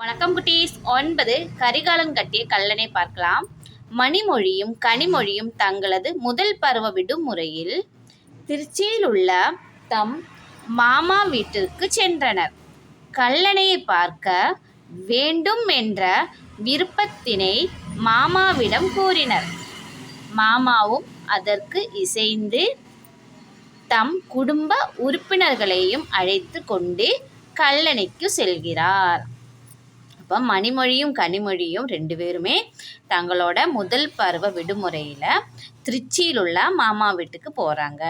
வணக்கம் குட்டீஸ். ஒன்பது கரிகாலன் கட்டிய கல்லனை பார்க்கலாம். மணிமொழியும் கனிமொழியும் தங்களது முதல் பருவ விடுமுறையில் திருச்சியில் உள்ள தம் மாமா வீட்டிற்கு சென்றனர். கல்லணையை பார்க்க வேண்டும் என்ற விருப்பத்தினை மாமாவிடம் கூறினர். மாமாவும் அதற்கு இசைந்து தம் குடும்ப உறுப்பினர்களையும் அழைத்து கொண்டு கல்லணைக்கு செல்கிறார். அப்போ மணிமொழியும் கனிமொழியும் ரெண்டு பேருமே தங்களோட முதல் பருவ விடுமுறையில் திருச்சியில் உள்ள மாமா வீட்டுக்கு போகிறாங்க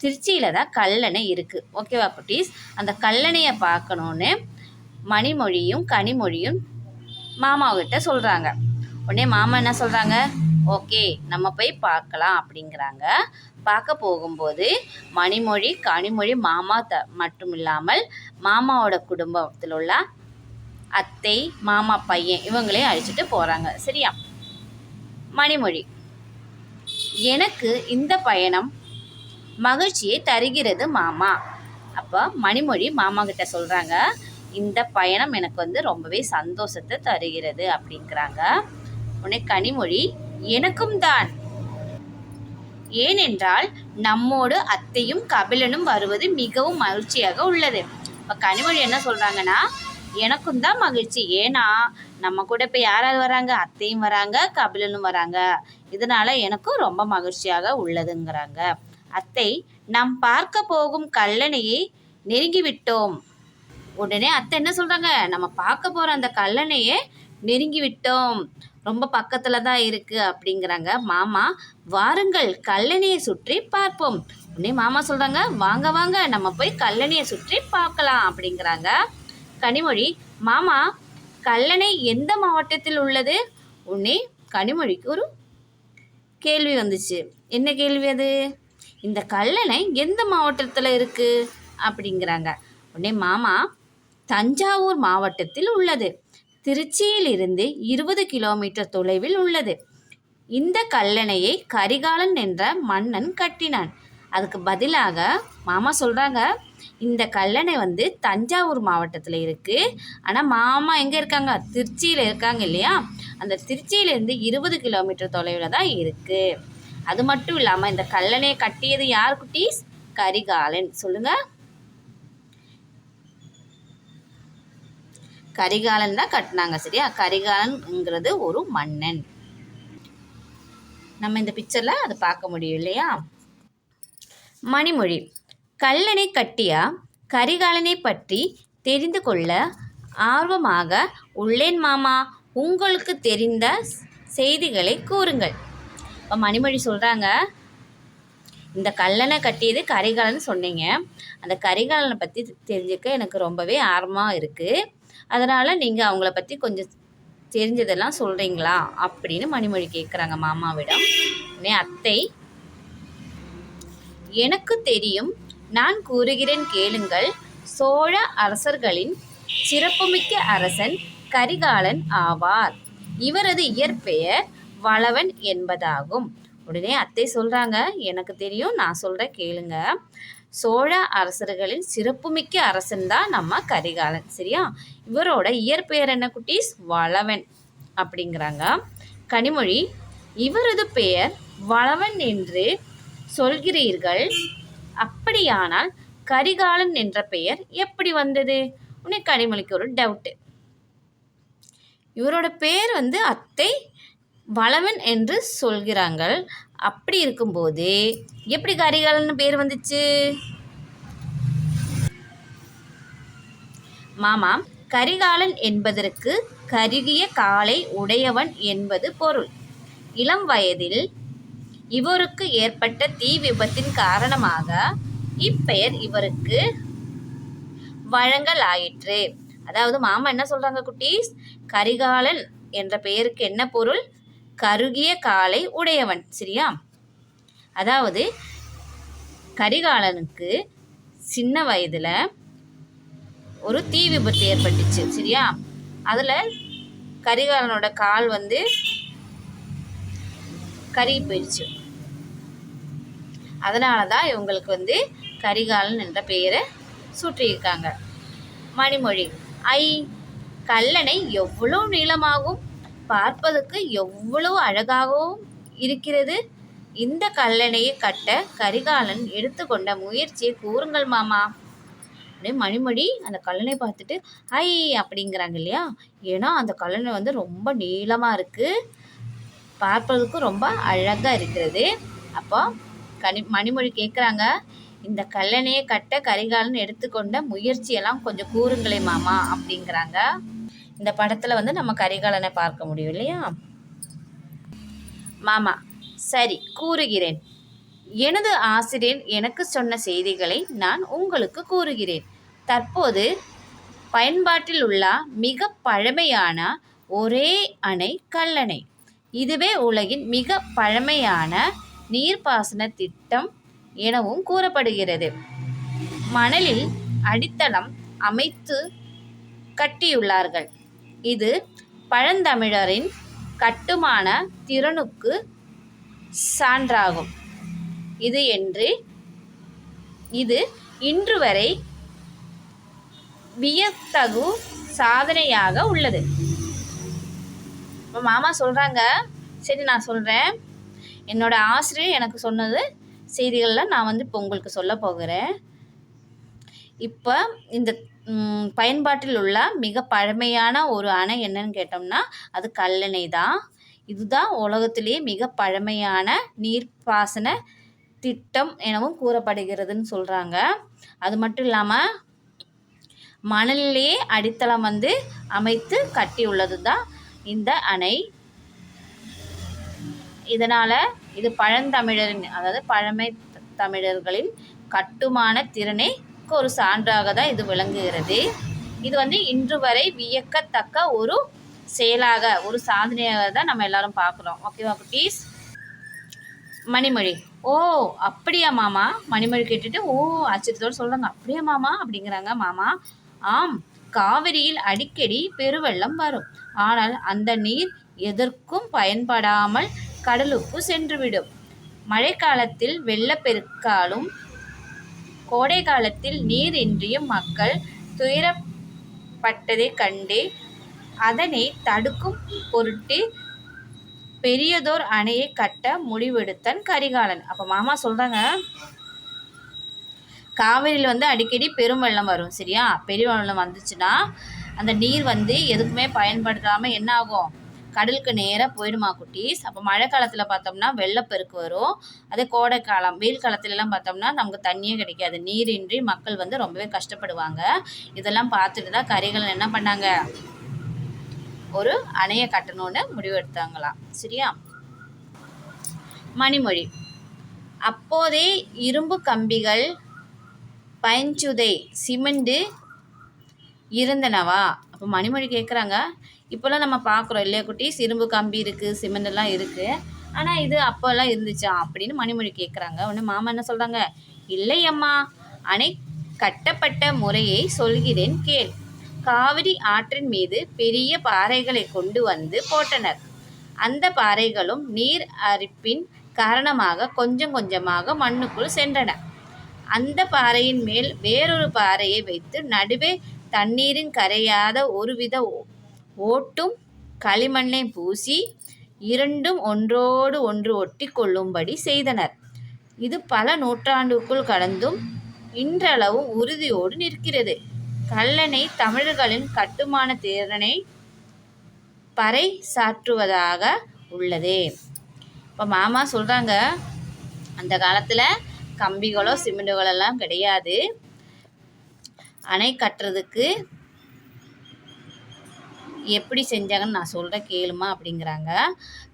திருச்சியில் தான் கல்லணை இருக்குது ஓகேவா குட்டீஸ்? அந்த கல்லணையை பார்க்கணுன்னு மணிமொழியும் கனிமொழியும் மாமாவிட்ட சொல்கிறாங்க உடனே மாமா என்ன சொல்கிறாங்க ஓகே நம்ம போய் பார்க்கலாம் அப்படிங்கிறாங்க. பார்க்க போகும்போது மணிமொழி கனிமொழி மாமா த மட்டும் இல்லாமல் மாமாவோட குடும்பத்தில் உள்ள அத்தை மாமா பையன் இவங்களையும் அழைச்சிட்டு போகிறாங்க சரியா? மணிமொழி. எனக்கு இந்த பயணம் மகிழ்ச்சியை தருகிறது மாமா. அப்போ மணிமொழி மாமா கிட்ட சொல்கிறாங்க இந்த பயணம் எனக்கு வந்து ரொம்பவே சந்தோஷத்தை தருகிறது அப்படிங்கிறாங்க. உடனே கனிமொழி எனக்கும் தான். ஏனென்றால் நம்மோடு அத்தையும் கபிலனும் வருவது மிகவும் மகிழ்ச்சியாக உள்ளது. இப்போ கனிமொழி என்ன சொல்கிறாங்கன்னா எனக்கும் தான் மகிழ்ச்சி. ஏன்னா நம்ம கூட இப்போ யார் யார் வராங்க? அத்தையும் வராங்க கபிலனும் வராங்க. இதனால எனக்கும் ரொம்ப மகிழ்ச்சியாக உள்ளதுங்கிறாங்க. அத்தை நாம் பார்க்க போகும் கல்லணையை நெருங்கி விட்டோம் உடனே அத்தை என்ன சொல்கிறாங்க நம்ம பார்க்க போகிற அந்த கல்லணையை நெருங்கி விட்டோம் ரொம்ப பக்கத்தில் தான் இருக்குது அப்படிங்கிறாங்க. மாமா வாருங்கள் கல்லணையை சுற்றி பார்ப்போம். உடனே மாமா சொல்கிறாங்க வாங்க வாங்க நம்ம போய் கல்லணையை சுற்றி பார்க்கலாம் அப்படிங்கிறாங்க. கனிமொழி மாமா கல்லணை எந்த மாவட்டத்தில் உள்ளது? உடனே கனிமொழிக்கு ஒரு கேள்வி வந்துச்சு. என்ன கேள்வி அது? இந்த கல்லணை எந்த மாவட்டத்தில் இருக்குது அப்படிங்கிறாங்க. உடனே மாமா தஞ்சாவூர் மாவட்டத்தில் உள்ளது. திருச்சியிலிருந்து இருபது கிலோமீட்டர் தொலைவில் உள்ளது. இந்த கல்லணையை கரிகாலன் என்ற மன்னன் கட்டினான். அதுக்கு பதிலாக மாமா சொல்கிறாங்க இந்த கல்லணை வந்து தஞ்சாவூர் மாவட்டத்தில் இருக்குது ஆனால் மாமா எங்கே இருக்காங்க? திருச்சியில் இருக்காங்க இல்லையா? அந்த திருச்சியிலேருந்து இருபது கிலோமீட்டர் தொலைவில் தான் இருக்குது அது மட்டும் இல்லாமல் இந்த கல்லணையை கட்டியது யார் குட்டீஸ்? கரிகாலன். சொல்லுங்கள் கரிகாலன் தான் கட்டினாங்க சரியா? கரிகாலன்ங்கிறது ஒரு மன்னன். நம்ம இந்த பிக்சரில் அதை பார்க்க முடியும் இல்லையா? மணிமொழி. கல்லணை கட்டியா கரிகாலனை பற்றி தெரிந்து கொள்ள ஆர்வமாக உள்ளேன் மாமா. உங்களுக்கு தெரிந்த செய்திகளை கூறுங்கள். இப்போ மணிமொழி சொல்கிறாங்க இந்த கல்லணை கட்டியது கரிகாலன் சொன்னீங்க. அந்த கரிகாலனை பற்றி தெரிஞ்சுக்க எனக்கு ரொம்பவே ஆர்வமாக இருக்குது அதனால் நீங்கள் அவங்கள பற்றி கொஞ்சம் தெரிஞ்சதெல்லாம் சொல்கிறீங்களா அப்படின்னு மணிமொழி கேட்குறாங்க மாமாவிடம். உடனே அத்தை எனக்கு தெரியும். நான் கூறுகிறேன் கேளுங்கள். சோழ அரசர்களின் சிறப்புமிக்க அரசன் கரிகாலன் ஆவார். இவரது இயற்பெயர் வளவன் என்பதாகும். உடனே அத்தை சொல்கிறாங்க எனக்கு தெரியும். நான் சொல்கிறேன் கேளுங்க. சோழ அரசர்களின் சிறப்புமிக்க அரசன் தான் நம்ம கரிகாலன். சரியா? இவரோட இயற்பெயர் என்ன குட்டீஸ்? வளவன் அப்படிங்கிறாங்க. கனிமொழி இவரது பெயர் வளவன் என்று சொல்கிறீர்கள். அப்படியானால் கரிகாலன் என்ற பெயர் எப்படி வந்தது? உன்னை கனிமொழிக்கு ஒரு டவுட்டு இவரோட பேர் வந்து அத்தை வளவன் என்று சொல்கிறாங்கள் அப்படி இருக்கும்போது எப்படி கரிகாலன் பேர் வந்துச்சு? மாமா கரிகாலன் என்பதற்கு கருகிய காலை உடையவன் என்பது பொருள். இளம் வயதில் இவருக்கு ஏற்பட்ட தீ விபத்தின் காரணமாக இப்பெயர் இவருக்கு வழங்கலாயிற்று. அதாவது மாமா என்ன சொல்றாங்க குட்டீஸ்? கரிகாலன் என்ற பெயருக்கு என்ன பொருள்? கருகிய காலை உடையவன். சரியா? அதாவது கரிகாலனுக்கு சின்ன வயதில் ஒரு தீ விபத்து ஏற்பட்டுச்சு. சரியா? அதில் கரிகாலனோட கால் வந்து கருகி போயிடுச்சு. அதனால தான் இவங்களுக்கு வந்து கரிகாலன் என்ற பெயரை சூட்டியிருக்காங்க. மணிமொழி ஐ கல்லணை எவ்வளோ நீளமாகவும் பார்ப்பதற்கு எவ்வளோ அழகாகவும் இருக்கிறது. இந்த கல்லணையை கட்ட கரிகாலன் எடுத்துக்கொண்ட முயற்சியை கூறுங்கள் மாமா. அப்படியே மணிமொழி அந்த கல்லணை பார்த்துட்டு ஐ அப்படிங்கிறாங்க இல்லையா? ஏன்னா அந்த கல்லணை வந்து ரொம்ப நீளமாக இருக்குது பார்ப்பதற்கும் ரொம்ப அழகாக இருக்கிறது. அப்போ கனி மணிமொழி கேட்குறாங்க இந்த கல்லணையை கட்ட கரிகாலன் எடுத்துக்கொண்ட முயற்சியெல்லாம் கொஞ்சம் கூறுங்களே மாமா அப்படிங்கிறாங்க. இந்த படத்தில் வந்து நம்ம கரிகாலனை பார்க்க முடியும் இல்லையா? மாமா சரி கூறுகிறேன். எனது ஆசிரியர் எனக்கு சொன்ன செய்திகளை நான் உங்களுக்கு கூறுகிறேன். தற்போது பயன்பாட்டில் உள்ள மிக பழமையான ஒரே அணை கல்லணை. இதுவே உலகின் மிக பழமையான நீர்ப்பாசன திட்டம் எனவும் கூறப்படுகிறது. மணலில் அடித்தளம் அமைத்து கட்டியுள்ளார்கள். இது பழந்தமிழரின் கட்டுமான திறனுக்கு சான்றாகும். இது என்று இது இன்று வரை வியத்தகு சாதனையாக உள்ளது. இப்போ மாமா சொல்கிறாங்க சரி நான் சொல்கிறேன் என்னோட ஆசிரியர் எனக்கு சொன்னது செய்திகளில் நான் வந்து இப்போ உங்களுக்கு சொல்ல போகிறேன். இப்போ இந்த பயன்பாட்டில் உள்ள மிக பழமையான ஒரு அணை என்னன்னு கேட்டோம்னா அது கல்லணை தான். இதுதான் உலகத்திலேயே மிக பழமையான நீர்ப்பாசன திட்டம் எனவும் கூறப்படுகிறதுன்னு சொல்கிறாங்க அது மட்டும் இல்லாமல் மணலிலேயே அடித்தளம் வந்து அமைத்து கட்டியுள்ளது தான் இந்த அணை. இதனால் இது பழந்தமிழரின் அதாவது பழமை தமிழர்களின் கட்டுமான திறனைக்கு ஒரு சான்றாக தான் இது விளங்குகிறது. இது வந்து இன்று வரை வியக்கத்தக்க ஒரு செயலாக ஒரு சாதனையாக தான் நம்ம எல்லாரும் பார்க்குறோம். ஓகேவா குட்டீஸ்? மணிமொழி. ஓ அப்படியா மாமா? மணிமொழி கேட்டுட்டு ஓ ஆச்சரியத்தோடு சொல்கிறாங்க அப்படியா மாமா? அப்படிங்கிறாங்க மாமா. ஆம் காவிரியில் அடிக்கடி பெருவெள்ளம் வரும். ஆனால் அந்த நீர் எதற்கும் பயன்படாமல் கடலுக்கு சென்றுவிடும். மழைக்காலத்தில் வெள்ளப்பெருக்காலும் கோடை காலத்தில் நீர் இன்றியும் மக்கள் துயரப்பட்டதைக் கண்டு அதனை தடுக்கும் பொருட்டு பெரியதோர் அணையை கட்ட முடிவெடுத்தான் கரிகாலன். அப்போ மாமா சொல்கிறாங்க காவிரியில் வந்து அடிக்கடி பெரும் வெள்ளம் வரும் சரியா? பெரிய வெள்ளம் வந்துச்சுன்னா அந்த நீர் வந்து எதுக்குமே பயன்படுத்தாமல் என்ன ஆகும்? கடலுக்கு நேராக போயிடுமா குட்டீஸ்? அப்போ மழை காலத்தில் பார்த்தோம்னா வெள்ளப்பெருக்கு வரும். அதே கோடை காலம் வெயில் காலத்துலலாம் பார்த்தோம்னா நமக்கு தண்ணியே கிடைக்காது. நீரின்றி மக்கள் வந்து ரொம்பவே கஷ்டப்படுவாங்க. இதெல்லாம் பார்த்துட்டு தான் கரிகாலன் என்ன பண்ணாங்க? ஒரு அணையை கட்டணும்னு முடிவெடுத்தாங்களாம் சரியா? மணிமொழி. அப்போதே இரும்பு கம்பிகள் பஞ்சுதை சிமெண்டு இருந்தனவா? அப்போ மணிமொழி கேட்குறாங்க இப்போல்லாம் நம்ம பார்க்குறோம் இல்லையா குட்டீஸ் இரும்பு கம்பி இருக்குது சிமெண்டெல்லாம் இருக்குது ஆனால் இது அப்போல்லாம் இருந்துச்சா? அப்படின்னு மணிமொழி கேட்குறாங்க உடனே மாமா என்ன சொல்கிறாங்க இல்லையம்மா அணை கட்டப்பட்ட முறையை சொல்கிறேன் கேள். காவிரி ஆற்றின் மீது பெரிய பாறைகளை கொண்டு வந்து போட்டனர். அந்த பாறைகளும் நீர் அரிப்பின் காரணமாக கொஞ்சம் கொஞ்சமாக மண்ணுக்குள் சென்றன. அந்த பாறையின் மேல் வேறொரு பாறையை வைத்து நடுவே தண்ணீரின் கரையாத ஒருவித ஓ- ஓட்டும் களிமண்ணை பூசி இரண்டும் ஒன்றோடு ஒன்று ஒட்டி கொள்ளும்படி செய்தனர். இது பல நூற்றாண்டுக்குள் கடந்தும் இன்றளவும் உறுதியோடு நிற்கிறது. கல்லணை தமிழர்களின் கட்டுமான திறனை பறை சாற்றுவதாக உள்ளது. இப்போ மாமா சொல்கிறாங்க அந்த காலத்தில் கம்பிகளோ சிமெண்டுகளெல்லாம் கிடையாது. அணை கட்டுறதுக்கு எப்படி செஞ்சாங்கன்னு நான் சொல்கிறேன் கேளுமா அப்படிங்கிறாங்க.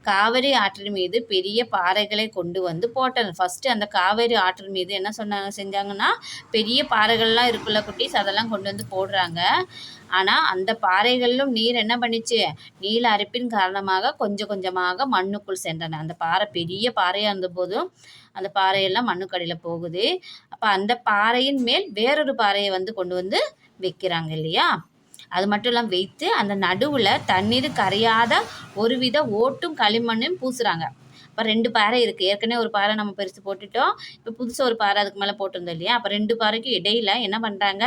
காவேரி ஆற்றின் மீது பெரிய பாறைகளை கொண்டு வந்து போட்டாங்க ஃபஸ்ட்டு அந்த காவேரி ஆற்றின் மீது என்ன சொன்னாங்க செஞ்சாங்கன்னா பெரிய பாறைகள்லாம் இருக்குல்ல குட்டிஸ் அதெல்லாம் கொண்டு வந்து போடுறாங்க. ஆனால் அந்த பாறைகளிலும் நீர் என்ன பண்ணிச்சு? நீல அரிப்பின் காரணமாக கொஞ்சம் கொஞ்சமாக மண்ணுக்குள் சென்றன. அந்த பாறை பெரிய பாறையாக இருந்தபோதும் அந்த பாறையெல்லாம் மண்ணுக்கடியில் போகுது. அப்போ அந்த பாறையின் மேல் வேறொரு பாறையை வந்து கொண்டு வந்து வைக்கிறாங்க இல்லையா? அது மட்டும் இல்லாமல் வைத்து அந்த நடுவில் தண்ணீர் கரையாத ஒருவித ஓட்டும் களிமண்ணும் பூசுகிறாங்க இப்போ ரெண்டு பாறை இருக்குது ஏற்கனவே ஒரு பாறை நம்ம பெருசு போட்டுட்டோம். இப்போ புதுசாக ஒரு பாறை அதுக்கு மேலே போட்டிருந்தோம் இல்லையா? அப்போ ரெண்டு பாறைக்கும் இடையில் என்ன பண்ணுறாங்க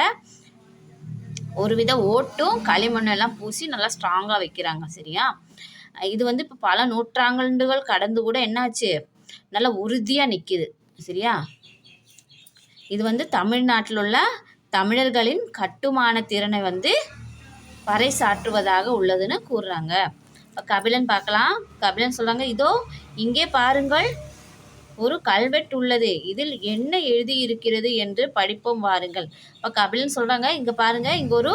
ஒரு வித ஓட்டும் களிமண்ணும் எல்லாம் பூசி நல்லா ஸ்ட்ராங்காக வைக்கிறாங்க. சரியா? இது வந்து இப்போ பல நூற்றாண்டுகள் கடந்து கூட என்னாச்சு? நல்லா உறுதியாக நிற்கிது சரியா? இது வந்து தமிழ்நாட்டில் உள்ள தமிழர்களின் கட்டுமான திறனை வந்து பறைசாற்றுவதாக உள்ளதுன்னு கூறுறாங்க. இப்போ கபிலன் பார்க்கலாம். கபிலன் சொல்கிறாங்க இதோ இங்கே பாருங்கள் ஒரு கல்வெட்டு உள்ளது இதில் என்ன எழுதியிருக்கிறது என்று படிப்போம் வாருங்கள். இப்போ கபிலன் சொல்கிறாங்க இங்கே பாருங்க இங்கே ஒரு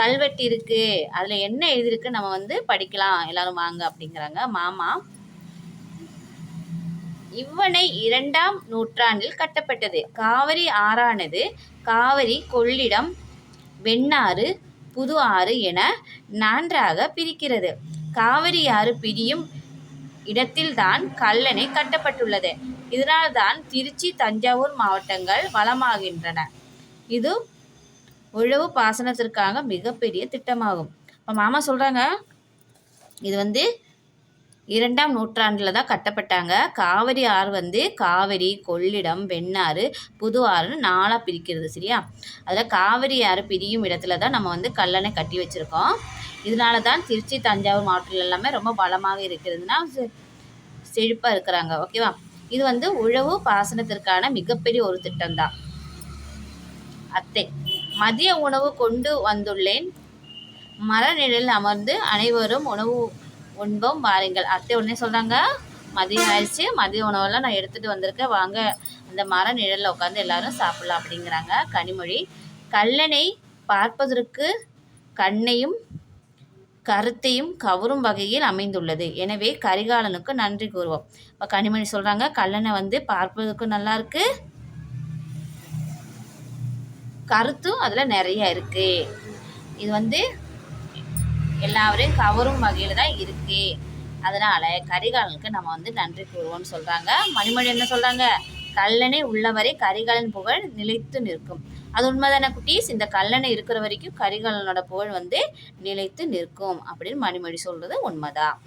கல்வெட்டு இருக்கு. அதில் என்ன எழுதியிருக்கு நம்ம வந்து படிக்கலாம். எல்லாரும் வாங்க அப்படிங்கிறாங்க. மாமா இவ்வணை இரண்டாம் நூற்றாண்டில் கட்டப்பட்டது. காவிரி ஆறானது காவிரி கொள்ளிடம் வெண்ணாறு புது ஆறு என நான்காக பிரிக்கிறது. காவிரி ஆறு பிரியும் இடத்தில்தான் கல்லணை கட்டப்பட்டுள்ளது. இதனால்தான் திருச்சி தஞ்சாவூர் மாவட்டங்கள் வளமாகின்றன. இது உழவு பாசனத்திற்காக மிகப்பெரிய திட்டமாகும். இப்போ மாமா சொல்கிறாங்க இது வந்து இரண்டாம் நூற்றாண்டில் தான் கட்டப்பட்டாங்க. காவிரி ஆறு வந்து காவிரி கொள்ளிடம் வெண்ணாறு புது ஆறுன்னு நாளாக பிரிக்கிறது சரியா? அதில் காவிரி ஆறு பிரியும் இடத்துல தான் நம்ம வந்து கல்லணை கட்டி வச்சுருக்கோம். இதனால தான் திருச்சி தஞ்சாவூர் மாவட்டத்தில் எல்லாமே ரொம்ப பலமாக இருக்கிறதுனா செழிப்பாக இருக்கிறாங்க ஓகேவா? இது வந்து உழவு பாசனத்திற்கான மிகப்பெரிய ஒரு திட்டம்தான் அத்தை மதிய உணவு கொண்டு வந்துள்ளேன். மரநிழல் அமர்ந்து அனைவரும் உணவு உண்போம் வாருங்கள். அத்தை உடனே சொல்கிறாங்க மதியம் ஆயிடுச்சு. மதிய உணவெல்லாம் நான் எடுத்துகிட்டு வந்திருக்கேன். வாங்க அந்த மர நிழலில் உட்காந்து எல்லாரும் சாப்பிடலாம் அப்படிங்கிறாங்க கனிமொழி. கல்லணை பார்ப்பதற்கு கண்ணையும் கருத்தையும் கவரும் வகையில் அமைந்துள்ளது. எனவே கரிகாலனுக்கு நன்றி கூறுவோம். இப்போ கனிமொழி சொல்கிறாங்க கல்லணை வந்து பார்ப்பதற்கும் நல்லா இருக்கு. கருத்தும் அதில் நிறைய இருக்கு. இது வந்து எல்லாரையும் கவரும் வகையில் தான் இருக்கு. அதனால கரிகாலனுக்கு நம்ம வந்து நன்றி கூறுவோம்னு சொல்கிறாங்க மணிமொழி என்ன சொல்கிறாங்க கல்லணை உள்ளவரை கரிகாலன் புகழ் நிலைத்து நிற்கும். அது உண்மைதானே குட்டீஸ்? இந்த கல்லணை இருக்கிற வரைக்கும் கரிகாலனோட புகழ் வந்து நிலைத்து நிற்கும் அப்படின்னு மணிமொழி சொல்றது உண்மைதான்.